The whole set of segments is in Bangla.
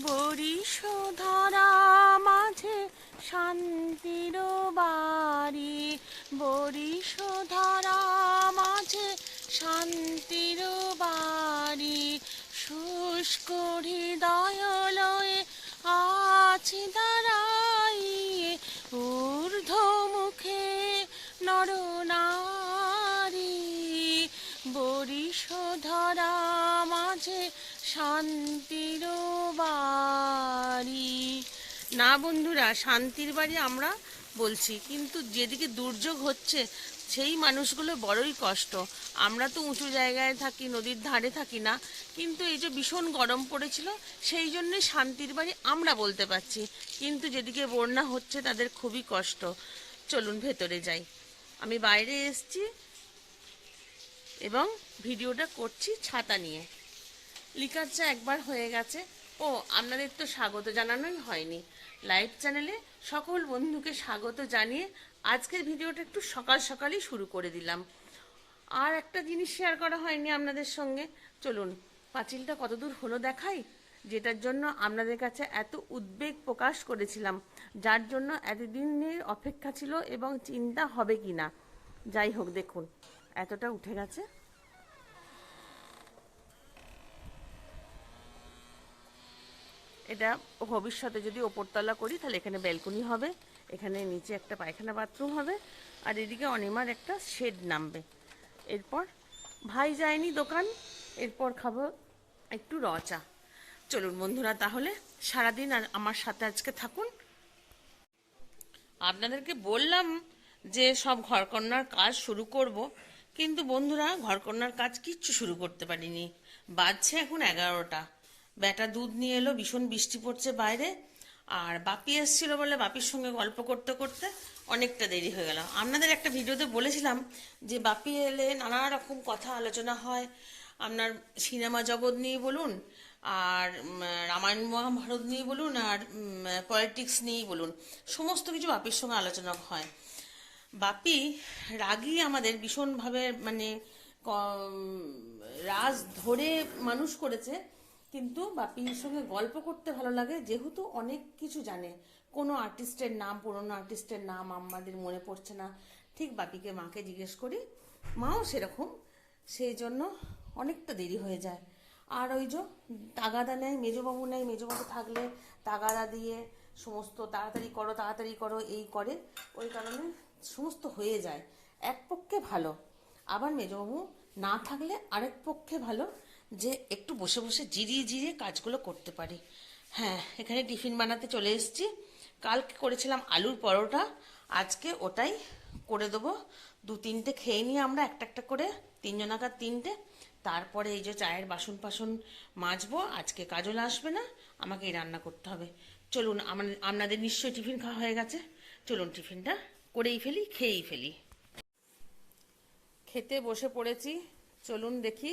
বরিশ মাঝে শান্তির বাড়ি। বরিশ মাঝে শান্তির বাড়ি। শুষ্ক হৃদয় আছি দাঁড়াইয়ে ঊর্ধ্ব মুখে নরনারী বরিশ মাঝে শান্তির বাড়ি। না বন্ধুরা, শান্তির বাড়ি আমরা বলছি। কিন্তু যেদিকে দুর্যোগ হচ্ছে, সেই মানুষগুলো বড়ই কষ্ট। আমরা তো উঁচু জায়গায় থাকি, নদীর ধারে থাকি না। কিন্তু এই যে ভীষণ গরম পড়েছিল, সেই জন্যে শান্তির বাড়ি আমরা বলতে পারছি। কিন্তু যেদিকে বন্যা হচ্ছে, তাদের খুবই কষ্ট। চলুন ভেতরে যাই। আমি বাইরে এসছি এবং ভিডিওটা করছি ছাতা নিয়ে। লিকার চা একবার হয়ে গেছে। ও, আপনাদের তো স্বাগত জানানোই হয়নি। লাইভ চ্যানেলে সকল বন্ধুকে স্বাগত জানিয়ে আজকের ভিডিওটা একটু সকাল সকালই শুরু করে দিলাম। আর একটা জিনিস শেয়ার করা হয়নি আপনাদের সঙ্গে। চলুন, পাঁচিলটা কতদূর হলো দেখাই? যেটার জন্য আপনাদের কাছে এত উদ্বেগ প্রকাশ করেছিলাম, যার জন্য এতদিনের অপেক্ষা ছিল এবং চিন্তা হবে কি না যাই হোক, দেখুন, এতটা উঠে গেছে। এটা ভবিষ্যতে যদি ওপরতলা করি, তাহলে এখানে ব্যালকনি হবে, এখানে নিচে একটা পায়খানা বাথরুম হবে, আর এদিকে অনিমার একটা শেড নামবে। এরপর ভাই যায়নি দোকান, এরপর খাব একটু রচা। চলুন বন্ধুরা, তাহলে সারাদিন আর আমার সাথে আজকে থাকুন। আপনাদেরকে বললাম যে সব ঘরকন্যার কাজ শুরু করব, কিন্তু বন্ধুরা ঘরকন্যার কাজ কিচ্ছু শুরু করতে পারিনি। বাজছে এখন এগারোটা। বেটা দুধ নিয়ে এলো, ভীষণ বৃষ্টি পড়ছে বাইরে। আর বাপি এসেছিল বলে বাপির সঙ্গে গল্প করতে করতে অনেকটা দেরি হয়ে গেল। আপনাদের একটা ভিডিওতে বলেছিলাম যে বাপি এলে নানা রকম কথা আলোচনা হয়। আপনার সিনেমা জগৎ নিয়ে বলুন, আর রামায়ণ, মহাভারত নিয়ে বলুন, আর পলিটিক্স নিয়েই বলুন। সমস্ত কিছু বাপির সঙ্গে আলোচনা হয়। বাপি রাগী আমাদের ভীষণভাবে মানে রাজ ধরে মানুষ করেছে। কিন্তু বাপির সঙ্গে গল্প করতে ভালো লাগে, যেহেতু অনেক কিছু জানে। কোনো আর্টিস্টের নাম, পুরনো আর্টিস্টের নাম আমাদের মনে পড়ছে না। ঠিক বাপিকে মাকে জিজ্ঞেস করি, মাও সেরকম? সেই জন্য অনেকটা দেরি হয়ে যায়। আর ওই যে তাগাদা নেয়, মেজবাবু নেয়, মেজবাবু থাকলে তাগাদা দিয়ে সমস্ত তাড়াতাড়ি করো তাড়াতাড়ি করো, এই করে। ওই কারণে সমস্ত হয়ে যায়। এক পক্ষে ভালো। আবার মেজবাবু না থাকলে আরেক পক্ষে ভালো। যে একটু বসে বসে জিরিয়ে জিরিয়ে কাজগুলো করতে পারি। হ্যাঁ এখানে টিফিন বানাতে চলে এসেছি। কালকে করেছিলাম আলুর পরোটা। আজকে ওটাই করে দেবো। দু তিনটে খেয়ে নিয়ে আমরা একটা একটা করে তিনজনাকার তিনটে। তারপরে এই যে চায়ের বাসন পাসন মাজবো। আজকে কাজল আসবে না, আমাকে এই রান্না করতে হবে। চলুন আপনাদের নিশ্চয়ই টিফিন খাওয়া হয়ে গেছে। চলুন, টিফিনটা করেই ফেলি, খেয়েই ফেলি। খেতে বসে পড়েছি। চলুন দেখি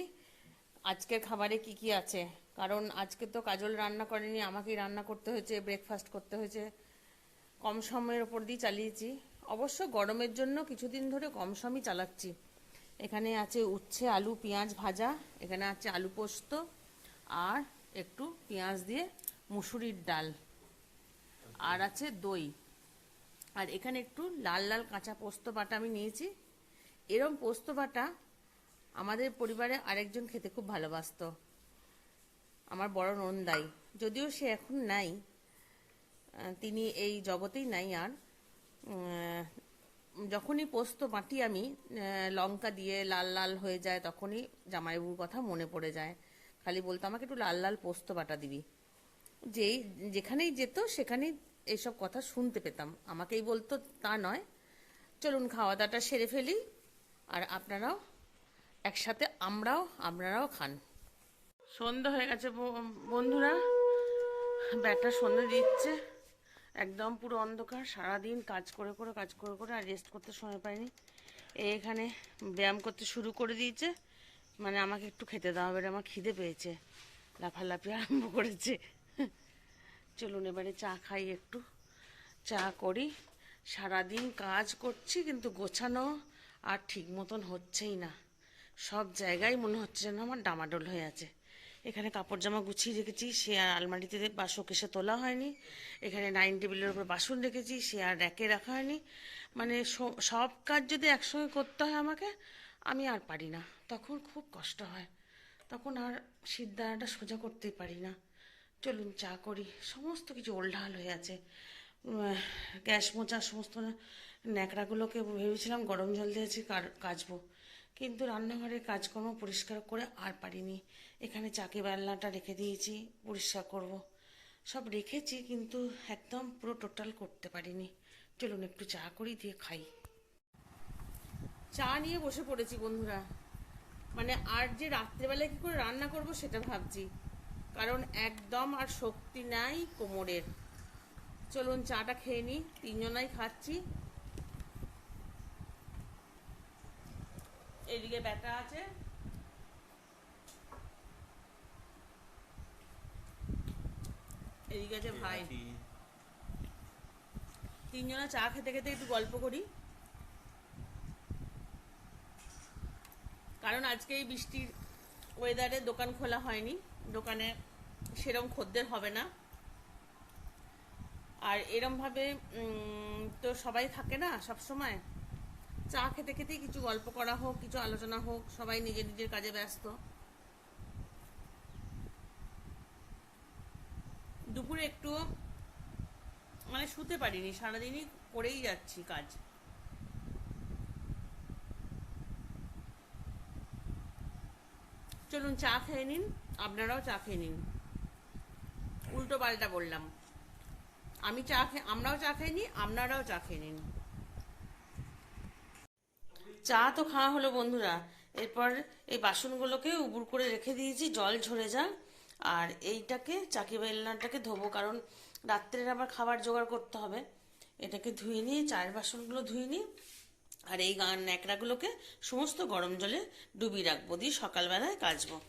আজকের খাবারে কি কি আছে? কারণ আজকে তো কাজল রান্না করেনি, আমাকেই রান্না করতে হয়েছে ব্রেকফাস্ট করতে হয়েছে। কম সময়ের ওপর দিয়ে চালিয়েছি। অবশ্য গরমের জন্য কিছুদিন ধরে কম সময় চালাচ্ছি। এখানে আছে উচ্ছে, আলু, পেঁয়াজ ভাজা, এখানে আছে আলু পোস্ত আর একটু পেঁয়াজ দিয়ে মুসুরির ডাল। আর আছে দই। আর এখানে একটু লাল লাল কাঁচা পোস্ত বাটা আমি নিয়েছি। এরম পোস্ত বাটা আমাদের পরিবারে আরেকজন খেতে খুব ভালোবাসতো। আমার বড় নন্দাই। যদিও সে এখন নাই। তিনি এই জগতেই নাই আর। যখনই পোস্ত বাটি আমি লঙ্কা দিয়ে লাল লাল হয়ে যায়, তখনই জামাইবাবুর কথা মনে পড়ে যায়। খালি বলতো, আমাকে একটু লাল লাল পোস্ত বাটা দিবি। যেই, যেখানেই যেত, সেখানেই এইসব কথা শুনতে পেতাম। আমাকেই বলতো, তা নয়। চলুন, খাওয়া দাওয়াটা সেরে ফেলি। আর আপনারাও একসাথে আমরাও, আপনারাও খান। সন্ধ্যা হয়ে গেছে বন্ধুরা। ব্যাটা সন্ধ্যে দিচ্ছে। একদম পুরো অন্ধকার, সারাদিন কাজ করে করে, কাজ করে করে আর রেস্ট করতে সময় পাইনি। এখানে ব্যায়াম করতে শুরু করে দিয়েছে। মানে আমাকে একটু খেতে দেওয়া হবে আমার খিদে পেয়েছে। লাফালাফি আরম্ভ করেছে। চলুন এবারে চা খাই একটু। চা করি। সারাদিন কাজ করছি, কিন্তু গোছানো আর ঠিক মতন হচ্ছেই না। সব জায়গায় মনে হচ্ছে যেন আমার ডামাডোল হয়ে আছে। এখানে কাপড় জামা গুছিয়ে রেখেছি, সে আর আলমারিতে বা শোকেশে তোলা হয়নি। এখানে ডাইনিং টেবিলের উপর বাসন রেখেছি, সে আর র্যাকে রাখা হয়নি। মানে সব কাজ যদি একসঙ্গে করতে হয় আমাকে, আমি আর পারি না। তখন খুব কষ্ট হয়। তখন আর সিদ্ধারাটা সোজা করতেই পারি না। চলুন, চা করি। সমস্ত কিছু ওলঢাল হয়ে আছে। গ্যাস মোচা সমস্ত ন্যাকড়াগুলোকে ভেবেছিলাম গরম জল দিয়েছি কাচবো। কিন্তু রান্নাঘরের কাজকর্ম পরিষ্কার করে আর পারিনি। এখানে চাকি বেলনাটা রেখে দিয়েছি, পরিষ্কার করব। সব রেখেছি কিন্তু একদম পুরো টোটাল করতে পারিনি। চলুন একটু চা করি, দিয়ে খাই। চা নিয়ে বসে পড়েছি বন্ধুরা। মানে আর যে রাত্রেবেলায় কি করে রান্না করব সেটা ভাবছি। কারণ একদম আর শক্তি নাই কোমরের। চলুন চাটা খেয়ে নিই, তিনজনাই খাচ্ছি। এদিকে ব্যাটা আছে। এদিকে আছে ভাই। তিনজনা চা খেতে খেতে একটু গল্প করি। কারণ আজকে এই বৃষ্টির ওয়েদারে দোকান খোলা হয়নি। দোকানে সেরম খদ্দের হবে না। আর এরমভাবে তো সবাই থাকে না সব সময় চা খেতে খেতেই কিছু গল্প করা হোক, কিছু আলোচনা হোক, সবাই নিজের নিজের কাজে ব্যস্ত। দুপুরে একটু মানে শুতে পারিনি, সারাদিনই করেই যাচ্ছি কাজ। চলুন চা খেয়ে নিন, আপনারাও চা খেয়ে নিন। উল্টো পাল্টা বললাম। আমি চা খেয়ে আমরাও চা খেয়ে নিই আপনারাও চা খেয়ে নিন। চা তো খাওয়া হলো বন্ধুরা। এরপর এই বাসনগুলোকে উবুর করে রেখে দিয়েছি, জল ঝরে যাক। আর এইটাকে চাকি বেলনাটাকে ধোবো, কারণ রাত্রের আবার খাবার জোগাড় করতে হবে। এটাকে ধুয়ে নিয়ে, চায়ের বাসনগুলো ধুয়ে নিই আর এই গা- ন্যাকড়াগুলোকে সমস্ত গরম জলে ডুবিয়ে রাখব, দিয়ে সকালবেলায় কাচবো।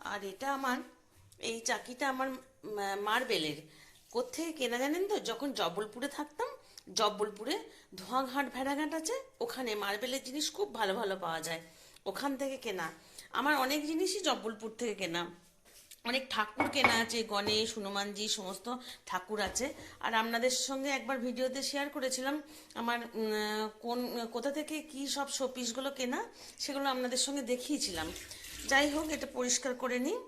আর এটা আমার, এই চাকিটা আমার মার্বেলের। কোথেকে কেনা জানেন তো? যখন জবলপুরে থাকতাম জব্বলপুরে ধোঁয়াঘাট ভেড়াঘাট আছে, ওখানে মার্বেলের জিনিস খুব ভালো ভালো পাওয়া যায়। ওখান থেকে কেনা। আমার অনেক জিনিসই জব্বলপুর থেকে কেনা। অনেক ঠাকুর কেনা আছে, গণেশ, হনুমানজি, সমস্ত ঠাকুর আছে। আর আপনাদের সঙ্গে একবার ভিডিওতে শেয়ার করেছিলাম, আমার কোন, কোথা থেকে কি সব শোপিসগুলো কেনা, সেগুলো আপনাদের সঙ্গে দেখিয়েছিলাম। যাই হোক, এটা পরিষ্কার করে নিই।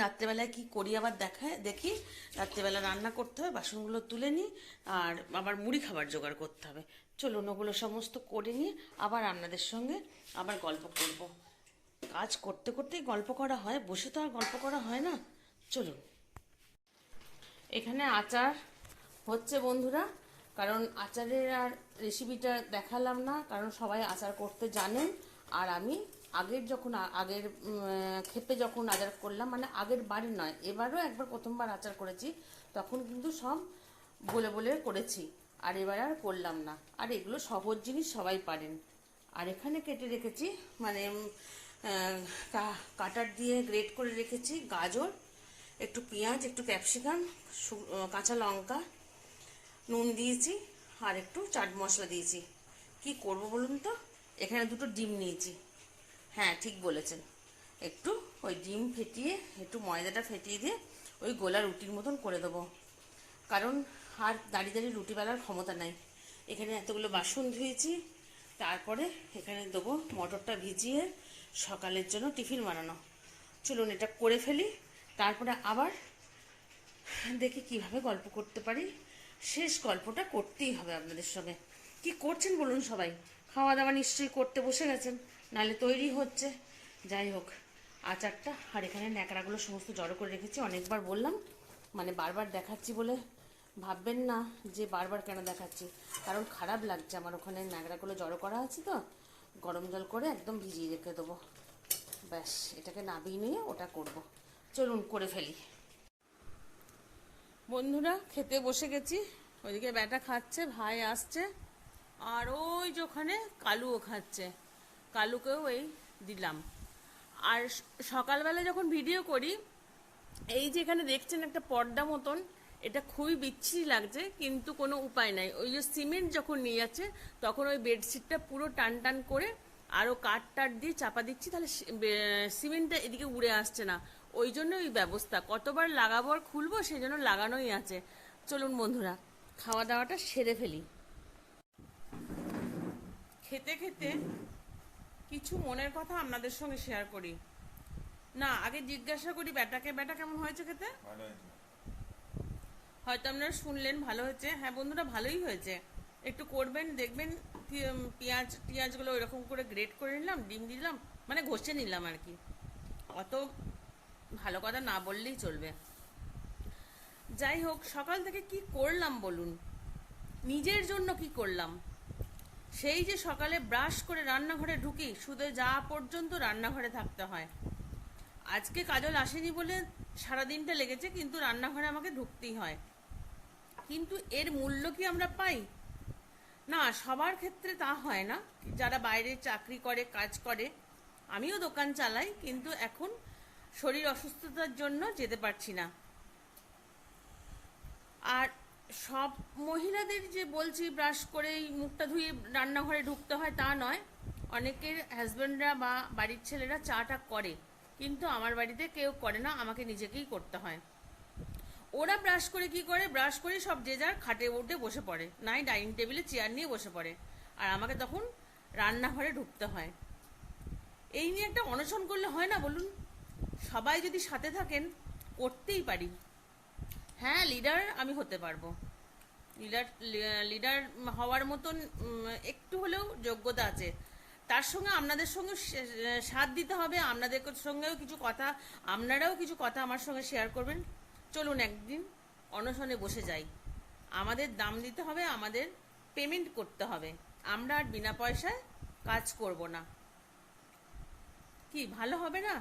রাত্রেবেলায় কি করি আবার দেখায়, দেখি রাত্রেবেলা রান্না করতে হবে বাসনগুলো তুলে নিই, আর আবার মুড়ি খাবার জোগাড় করতে হবে। চলুন ওগুলো সমস্ত করে নিয়ে আবার আপনাদের সঙ্গে আবার গল্প করব। কাজ করতে করতেই গল্প করা হয়, বসে তো আর গল্প করা হয় না। চলুন। এখানে আচার হচ্ছে বন্ধুরা, কারণ আচারের আর রেসিপিটা দেখালাম না, কারণ সবাই আচার করতে জানেন, আর আমি আগের যখন আগের ক্ষেপে যখন আচার করলাম মানে আগের বারে নয়, এবারও একবার প্রথমবার আচার করেছি, তখন কিন্তু সব বলে বলে করেছি, আর এবার আর করলাম না। আর এগুলো সহজ জিনিস, সবাই পারেন। আর এখানে কেটে রেখেছি মানে কাটার দিয়ে গ্রেট করে রেখেছি গাজর, একটু পেঁয়াজ, একটু ক্যাপসিকাম কাঁচা লঙ্কা, নুন দিয়েছি, আর একটু চাট মশলা দিয়েছি। কি করব বলুন তো? এখানে দুটো ডিম নিয়েছি। হ্যাঁ ঠিক বলেছেন। একটু ওই ডিম ফেটিয়ে, একটু ময়দাটা ফেটিয়ে দিয়ে ওই গোলা রুটির মতন করে দেবো। কারণ আর দাঁড়িয়ে দাঁড়িয়ে রুটি বেলার ক্ষমতা নাই। এখানে এতগুলো বাসন ধুয়েছি, তারপরে এখানে দেবো মটরটা ভিজিয়ে সকালের জন্য টিফিন বানানো। চলুন এটা করে ফেলি, তারপরে আবার দেখি কীভাবে গল্প করতে পারি। শেষ গল্পটা করতেই হবে আপনাদের সঙ্গে। কি করছেন বলুন সবাই? খাওয়া দাওয়া নিশ্চয়ই করতে বসে গেছেন। নালে তৈরি হচ্ছে। যাই হোক, আচারটা আর এখানে ন্যাকড়াগুলো সমস্ত জড়ো করে রেখেছি। অনেকবার বললাম মানে বারবার দেখাচ্ছি বলে ভাববেন না যে বারবার কেন দেখাচ্ছি। কারণ খারাপ লাগছে আমার ওখানে, ন্যাকড়াগুলো জড়ো করা আছে তো, গরম জল করে একদম ভিজিয়ে রেখে দেবো। ব্যাস, এটাকে নাবিয়ে নিয়ে ওটা করব। চলুন, করে ফেলি। বন্ধুরা, খেতে বসে গেছি। ওইদিকে ব্যাটা খাচ্ছে, ভাই আসছে, আর ওই যে ওখানে কালুও খাচ্ছে। কালুকেও এই দিলাম। আর সকালবেলা যখন ভিডিও করি, এই যে এখানে দেখছেন একটা পর্দা মতন, এটা খুবই বিচ্ছিরি লাগছে, কিন্তু কোনো উপায় নাই। ওই যে সিমেন্ট যখন নিয়ে যাচ্ছে, তখন ওই বেডশিটটা পুরো টান টান করে আরও কাঠ টাট দিয়ে চাপা দিচ্ছি, তাহলে সিমেন্টটা এদিকে উড়ে আসছে না। ওই জন্য ওই ব্যবস্থা। কতবার লাগাবো আর খুলবো, সেই জন্য লাগানোই আছে। চলুন বন্ধুরা, খাওয়া দাওয়াটা সেরে ফেলি। খেতে খেতে কিছু মনের কথা আপনাদের সঙ্গে শেয়ার করি। না আগে জিজ্ঞাসা করি ব্যাটাকে ব্যাটা কেমন হয়েছে খেতে? হয়তো আপনারা শুনলেন ভালো হয়েছে। হ্যাঁ বন্ধুরা ভালোই হয়েছে। একটু করবেন দেখবেন পেঁয়াজ পেঁয়াজগুলো এরকম করে গ্রেট করে নিলাম ডিম দিলাম মানে ঘষে নিলাম আর কি। অত ভালো কথা না বললেই চলবে। যাই হোক সকাল থেকে কি করলাম বলুন? নিজের জন্য কি করলাম? সেই যে সকালে ব্রাশ করে রান্নাঘরে ঢুকি শুধু যা পর্যন্ত রান্নাঘরে থাকতে হয়। আজকে কাজল আসেনি বলে সারাদিনটা লেগেছে, কিন্তু রান্নাঘরে আমাকে ঢুকতেই হয়। কিন্তু এর মূল্য কি আমরা পাই? না, সবার ক্ষেত্রে তা হয় না। যারা বাইরে চাকরি করে, কাজ করে, আমিও দোকান চালাই, কিন্তু এখন শরীর অসুস্থতার জন্য যেতে পারছি না। আর সব মহিলাদের যে বলছি, ব্রাশ করেই মুখটা ধুয়ে রান্নাঘরে ঢুকতে হয়, তা নয়। অনেকের হাজব্যান্ডরা বা বাড়ির ছেলেরা চাটা করে, কিন্তু আমার বাড়িতে কেউ করে না, আমাকে নিজেকেই করতে হয়। ওরা ব্রাশ করে কি করে? ব্রাশ করে সব যে যার খাটে উঠে বসে পড়ে, নাই ডাইনিং টেবিলে চেয়ার নিয়ে বসে পড়ে, আর আমাকে তখন রান্নাঘরে ঢুকতে হয়। এই নিয়ে একটা অনশন করলে হয় না বলুন? সবাই যদি সাথে থাকেন, করতেই পারি। হ্যাঁ লিডার আমি হতে পারব। লিডার লিডার হওয়ার মতন একটু হলেও যোগ্যতা আছে। তার সঙ্গে আপনাদের সঙ্গে সাথ দিতে হবে, আপনাদের সঙ্গেও কিছু কথা, আপনারাও কিছু কথা আমার সঙ্গে শেয়ার করবেন। চলুন একদিন অনশনে বসে যাই। আমাদের দাম দিতে হবে, আমাদের পেমেন্ট করতে হবে। আমরা আর বিনা পয়সায় কাজ করব না। কি, ভালো হবে না?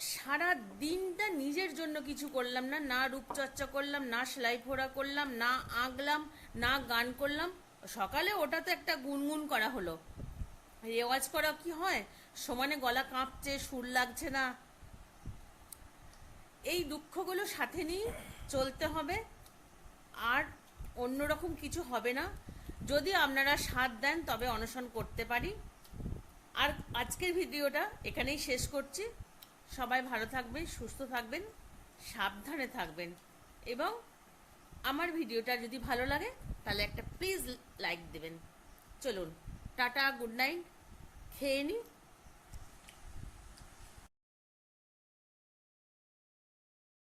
সারা দিনটা নিজের জন্য কিছু করলাম না না রূপচর্চা করলাম, না সেলাই ফোড়া করলাম, না আঁকলাম, না গান করলাম। সকালে ওটা তো একটা গুনগুন করা হলো। রেওয়াজ করা কি হয়? সমানে গলা কাঁপছে, সুর লাগছে না। এই দুঃখগুলো সাথে নিয়ে চলতে হবে। আর অন্যরকম কিছু হবে না। যদি আপনারা সাথ দেন, তবে অনশন করতে পারি। আর আজকের ভিডিওটা এখানেই শেষ করছি। সবাই ভালো থাকবেন, সুস্থ থাকবেন, সাবধানে থাকবেন। এবং আমার ভিডিওটা যদি ভালো লাগে, তাহলে একটা প্লিজ লাইক দেবেন। চলুন, টাটা গুড নাইট খেয়ে নিই